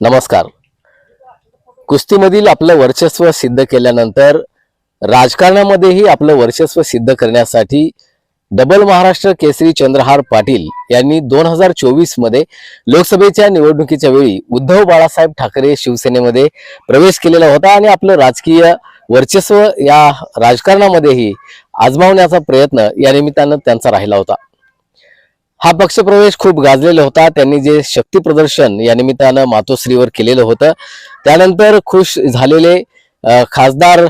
नमस्कार. कुस्तीमधील आपलं वर्चस्व सिद्ध केल्यानंतर राजकारणामध्येही आपलं वर्चस्व सिद्ध करण्यासाठी डबल महाराष्ट्र केसरी चंद्रहार पाटील यांनी दोन हजार चोवीसमध्ये लोकसभेच्या निवडणुकीच्या वेळी उद्धव बाळासाहेब ठाकरे शिवसेनेमध्ये प्रवेश केलेला होता आणि आपलं राजकीय वर्चस्व या राजकारणामध्येही आजमावण्याचा प्रयत्न या निमित्तानं त्यांचा राहिला होता. हा पक्षप्रवेश खूप गाजलेला होता. त्यांनी जे शक्ती प्रदर्शन या निमित्तानं मातोश्रीवर केलेलं होतं. त्यानंतर खुश झालेले खासदार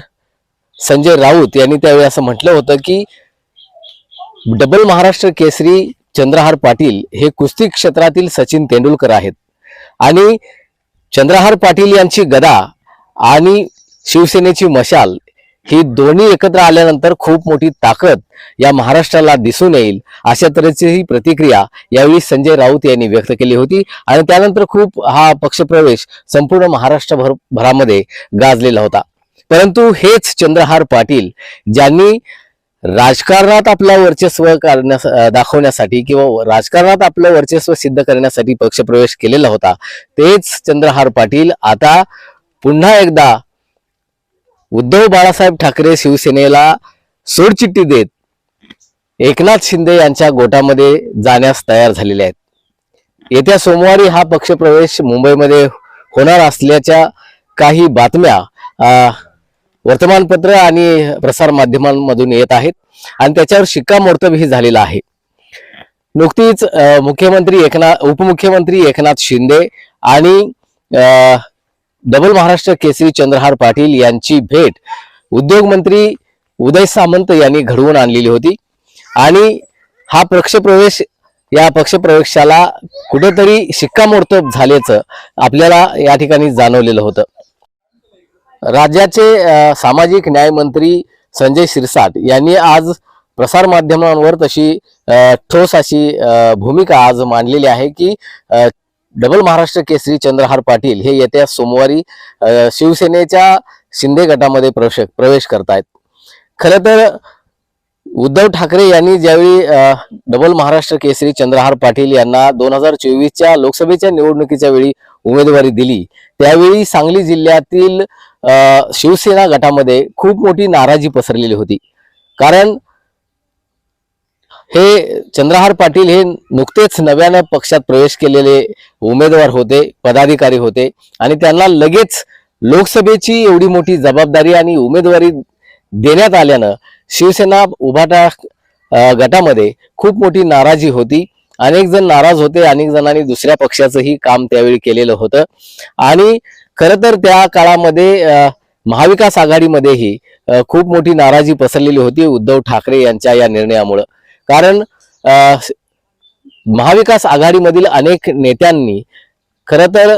संजय राऊत यांनी त्यावेळी असं म्हटलं होतं की डबल महाराष्ट्र केसरी चंद्रहार पाटील हे कुस्ती क्षेत्रातील सचिन तेंडुलकर आहेत. आणि चंद्रहार पाटील यांची गदा आणि शिवसेनेची मशाल ही दोन्ही एकत्र आल्यानंतर खूप मोठी ताकद या महाराष्ट्राला दिसून येईल अशा तऱ्हेची ही प्रतिक्रिया यावेळी संजय राऊत यांनी व्यक्त केली होती. आणि त्यानंतर खूप हा पक्षप्रवेश संपूर्ण महाराष्ट्रभर भरामध्ये गाजलेला होता. परंतु हेच चंद्रहार पाटील ज्यांनी राजकारणात आपलं वर्चस्व करण्यास दाखवण्यासाठी किंवा राजकारणात आपलं वर्चस्व सिद्ध करण्यासाठी पक्षप्रवेश केलेला होता तेच चंद्रहार पाटील आता पुन्हा एकदा उद्धव बाळासाहेब ठाकरे शिवसेनेला सोडचिठ्ठी देत एकनाथ शिंदे यांच्या गोटामध्ये जाण्यास तयार झालेले आहेत. येत्या सोमवारी हा पक्षप्रवेश मुंबईमध्ये होणार असल्याच्या काही बातम्या वर्तमानपत्र आणि प्रसार माध्यमांमधून येत आहेत आणि त्याच्यावर शिक्कामोर्तबही झालेला आहे. नुकतीच मुख्यमंत्री एकनाथ उपमुख्यमंत्री एकनाथ शिंदे आणि डबल महाराष्ट्र केसरी चंद्रहार पाटील यांची भेट उद्योगमंत्री उदय सामंत यांनी घडवून आणलेली होती. आणि हा पक्षप्रवेश या पक्षप्रवेशाला कुठेतरी शिक्कामोर्तब झाल्याचं आपल्याला या ठिकाणी जाणवलेलं होतं. राज्याचे सामाजिक न्याय मंत्री संजय शिरसाट यांनी आज प्रसार माध्यमांवर तशी ठोस अशी भूमिका आज मांडलेली आहे की डबल महाराष्ट्र केसरी चंद्रहार पाटील हे येत्या सोमवारी शिवसेनेच्या शिंदे गटामध्ये प्रवेश प्रवेश करतायत. खरं तर उद्धव ठाकरे यांनी ज्यावेळी डबल महाराष्ट्र केसरी चंद्रहार पाटील यांना दोन हजार चोवीसच्या लोकसभेच्या निवडणुकीच्या वेळी उमेदवारी दिली त्यावेळी सांगली जिल्ह्यातील शिवसेना गटामध्ये खूप मोठी नाराजी पसरलेली होती. कारण हे चंद्रहार पाटील हे नुकतेच नव्यानं पक्षात प्रवेश केलेले उमेदवार होते पदाधिकारी होते आणि त्यांना लगेच लोकसभेची एवढी मोठी जबाबदारी आणि उमेदवारी देण्यात आल्यानं शिवसेना उभाटा गटामध्ये खूप मोठी नाराजी होती. अनेक जण नाराज होते अनेक जणांनी दुसऱ्या पक्षाचंही काम त्यावेळी केलेलं होतं. आणि खरं तर त्या काळामध्ये महाविकास आघाडीमध्येही खूप मोठी नाराजी पसरलेली होती. उद्धव ठाकरे यांच्या या निर्णयामुळं. कारण महाविकास आघाडीमधील अनेक नेत्यांनी खरं तर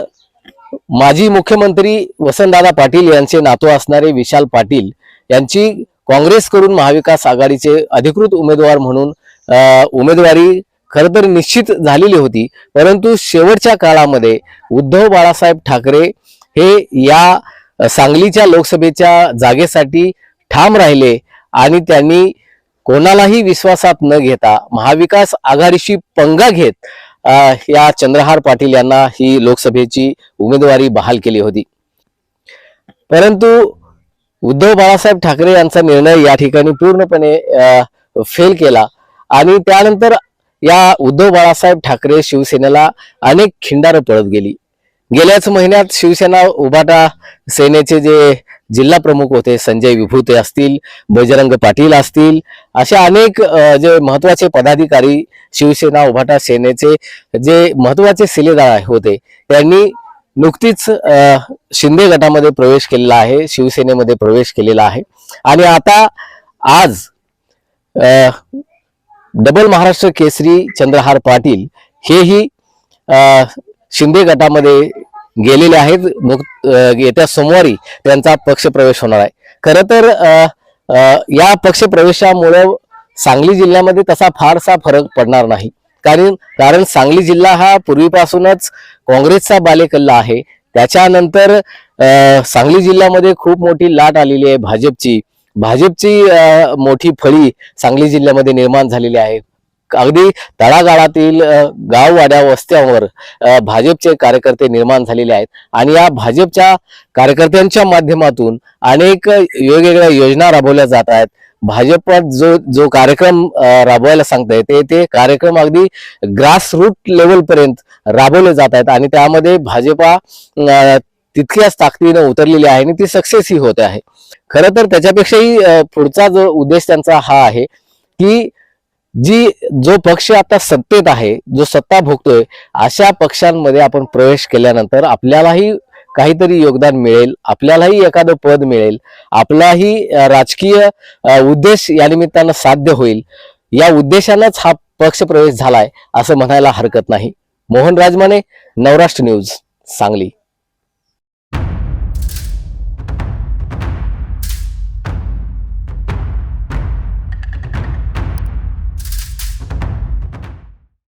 माजी मुख्यमंत्री वसंतदादा पाटील यांचे नातू असणारे विशाल पाटील यांची काँग्रेसकडून महाविकास आघाडीचे अधिकृत उमेदवार म्हणून उमेदवारी खरं तर निश्चित झालेली होती. परंतु शेवटच्या काळामध्ये उद्धव बाळासाहेब ठाकरे हे या सांगलीच्या लोकसभेच्या जागेसाठी ठाम राहिले आणि त्यांनी कोणालाही विश्वासात न घेता महाविकास आघाडीशी पंगा घेत या चंद्रहार पाटील यांना ही लोकसभेची उमेदवारी बहाल केली होती. परंतु उद्धव बाळासाहेब ठाकरे यांचा निर्णय या ठिकाणी पूर्णपणे फेल केला आणि त्यानंतर या उद्धव बाळासाहेब ठाकरे शिवसेनेला अनेक खिंडारं पळत गेली. गेल्याच महिन्यात शिवसेना उभाटा सेनेचे जे जिल्हा प्रमुख होते संजय विभूते असतील बजरंग पाटील असतील असे अनेक जे महत्त्वाचे पदाधिकारी शिवसेना उभाटा सेनेचे जे महत्त्वाचे शिलेदार होते त्यांनी नुकतीच शिंदे गटामध्ये प्रवेश केलेला आहे शिवसेनेमध्ये प्रवेश केलेला आहे. आणि आता आज डबल महाराष्ट्र केसरी चंद्रहार पाटील हेही शिंदे गटामध्ये गेलेले आहेत. मुक्त येत्या सोमवारी त्यांचा पक्षप्रवेश होणार आहे. खरं तर या पक्षप्रवेशामुळं सांगली जिल्ह्यामध्ये तसा फारसा फरक पडणार नाही. कारण कारण सांगली जिल्हा हा पूर्वीपासूनच काँग्रेसचा बालेकल्ला आहे. त्याच्यानंतर सांगली जिल्ह्यामध्ये खूप मोठी लाट आलेली आहे भाजपची. भाजपची मोठी फळी सांगली जिल्ह्यामध्ये निर्माण झालेली आहे. अगदी तळागाळातील गाववाड्या वस्त्यांवर भाजपचे कार्यकर्ते निर्माण झालेले आहेत. आणि या भाजपच्या कार्यकर्त्यांच्या माध्यमातून अनेक वेगवेगळ्या योजना राबवल्या जात आहेत. भाजपात जो जो कार्यक्रम राबवायला सांगताय ते ते कार्यक्रम अगदी ग्रासरूट लेवलपर्यंत राबवले जात आहेत. आणि त्यामध्ये भाजपा तितक्याच ताकदीनं उतरलेली आहे आणि ती सक्सेसही होते आहे. खरं तर त्याच्यापेक्षाही पुढचा जो उद्देश त्यांचा हा आहे की जी जो पक्ष आता सत्तेत आहे जो सत्ता भोगतोय अशा पक्षांमध्ये आपण प्रवेश केल्यानंतर आपल्यालाही काहीतरी योगदान मिळेल आपल्यालाही एखादं पद मिळेल आपलाही राजकीय उद्देश या निमित्तानं साध्य होईल. या उद्देशानंच हा पक्ष प्रवेश झालाय असं म्हणायला हरकत नाही. मोहन राजमाने नवराष्ट्र न्यूज सांगली.